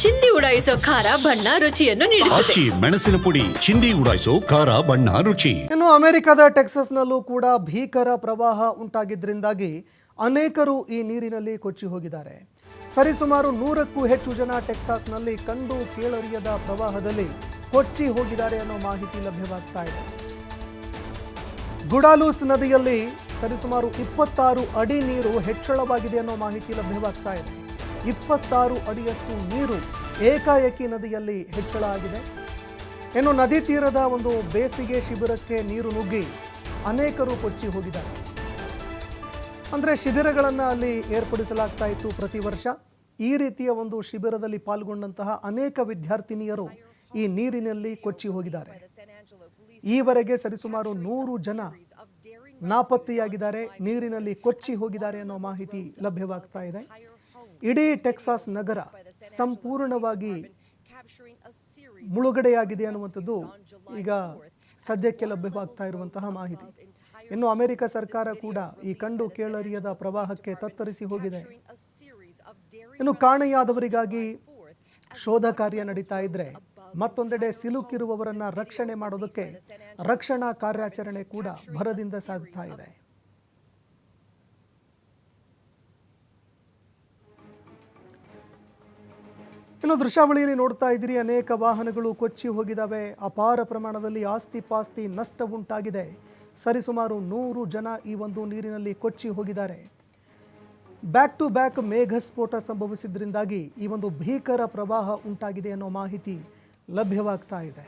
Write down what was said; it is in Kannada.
ಚಿಂದಿ ಉಡಾಯಿಸೋ ಖಾರ ಬಣ್ಣ ರುಚಿಯನ್ನು ನೀಡುತ್ತದೆ. ಆಚಿ ಮೆಣಸಿನ ಪುಡಿ ಚಿಂದಿ ಉಡಾಯಿಸೋ ಖಾರ ಬಣ್ಣ ರುಚಿ. ಇನ್ನು ಅಮೆರಿಕದ ಟೆಕ್ಸಸ್ನಲ್ಲೂ ಕೂಡ ಭೀಕರ ಪ್ರವಾಹ ಉಂಟಾಗಿದ್ದರಿಂದಾಗಿ ಅನೇಕರು ಈ ನೀರಿನಲ್ಲಿ ಕೊಚ್ಚಿ ಹೋಗಿದ್ದಾರೆ. ಸರಿಸುಮಾರು ನೂರಕ್ಕೂ ಹೆಚ್ಚು ಜನ ಟೆಕ್ಸಾಸ್ನಲ್ಲಿ ಕಂಡು ಕೇಳರಿಯದ ಪ್ರವಾಹದಲ್ಲಿ ಕೊಚ್ಚಿ ಹೋಗಿದ್ದಾರೆ ಅನ್ನೋ ಮಾಹಿತಿ ಲಭ್ಯವಾಗ್ತಾ ಇದೆ. ಗುಡಾಲೂಸ್ ನದಿಯಲ್ಲಿ ಸರಿಸುಮಾರು ಇಪ್ಪತ್ತಾರು ಅಡಿ ನೀರು ಹೆಚ್ಚಳವಾಗಿದೆ ಅನ್ನೋ ಮಾಹಿತಿ ಲಭ್ಯವಾಗ್ತಾ ಇದೆ. ಇಪ್ಪತ್ತಾರು ಅಡಿಯಷ್ಟು ನೀರು ಏಕಾಏಕಿ ನದಿಯಲ್ಲಿ ಹೆಚ್ಚಳ ಆಗಿದೆ ಇನ್ನು ನದಿ ತೀರದ ಒಂದು ಬೇಸಿಗೆ ಶಿಬಿರಕ್ಕೆ ನೀರು ನುಗ್ಗಿ ಅನೇಕರು ಕೊಚ್ಚಿ ಹೋಗಿದ್ದಾರೆ. ಅಂದರೆ ಶಿಬಿರಗಳನ್ನು ಅಲ್ಲಿ ಏರ್ಪಡಿಸಲಾಗ್ತಾ ಇತ್ತು ಪ್ರತಿ ವರ್ಷ. ಈ ರೀತಿಯ ಒಂದು ಶಿಬಿರದಲ್ಲಿ ಪಾಲ್ಗೊಂಡಂತಹ ಅನೇಕ ವಿದ್ಯಾರ್ಥಿನಿಯರು ಈ ನೀರಿನಲ್ಲಿ ಕೊಚ್ಚಿ ಹೋಗಿದ್ದಾರೆ. ಈವರೆಗೆ ಸರಿಸುಮಾರು ನೂರು ಜನ ನಾಪತ್ತೆಯಾಗಿದ್ದಾರೆ, ನೀರಿನಲ್ಲಿ ಕೊಚ್ಚಿ ಹೋಗಿದ್ದಾರೆ ಅನ್ನೋ ಮಾಹಿತಿ ಲಭ್ಯವಾಗ್ತಾ ಇದೆ. ಇಡೀ ಟೆಕ್ಸಾಸ್ ನಗರ ಸಂಪೂರ್ಣವಾಗಿ ಮುಳುಗಡೆಯಾಗಿದೆ ಅನ್ನುವಂಥದ್ದು ಈಗ ಸದ್ಯಕ್ಕೆ ಲಭ್ಯವಾಗ್ತಾ ಇರುವಂತಹ ಮಾಹಿತಿ. ಇನ್ನು ಅಮೆರಿಕ ಸರ್ಕಾರ ಕೂಡ ಈ ಕಂಡು ಕೇಳರಿಯದ ಪ್ರವಾಹಕ್ಕೆ ತತ್ತರಿಸಿ ಹೋಗಿದೆ. ಇನ್ನು ಕಾಣೆಯಾದವರಿಗಾಗಿ ಶೋಧ ಕಾರ್ಯ ನಡೀತಾ ಇದ್ರೆ ಮತ್ತೊಂದೆಡೆ ಸಿಲುಕಿರುವವರನ್ನ ರಕ್ಷಣೆ ಮಾಡೋದಕ್ಕೆ ರಕ್ಷಣಾ ಕಾರ್ಯಾಚರಣೆ ಕೂಡ ಭರದಿಂದ ಸಾಗುತ್ತಾ ಇದೆ. ಇನ್ನು ದೃಶ್ಯಾವಳಿಯಲ್ಲಿ ನೋಡ್ತಾ ಇದ್ದೀರಿ, ಅನೇಕ ವಾಹನಗಳು ಕೊಚ್ಚಿ ಹೋಗಿದ್ದಾವೆ. ಅಪಾರ ಪ್ರಮಾಣದಲ್ಲಿ ಆಸ್ತಿ ಪಾಸ್ತಿ ನಷ್ಟ ಉಂಟಾಗಿದೆ. ಸರಿಸುಮಾರು ನೂರು ಜನ ಈ ಒಂದು ನೀರಿನಲ್ಲಿ ಕೊಚ್ಚಿ ಹೋಗಿದ್ದಾರೆ. ಬ್ಯಾಕ್ ಟು ಬ್ಯಾಕ್ ಮೇಘ ಸ್ಫೋಟ ಸಂಭವಿಸಿದ್ರಿಂದಾಗಿ ಈ ಒಂದು ಭೀಕರ ಪ್ರವಾಹ ಉಂಟಾಗಿದೆ ಅನ್ನೋ ಮಾಹಿತಿ ಲಭ್ಯವಾಗ್ತಾ ಇದೆ.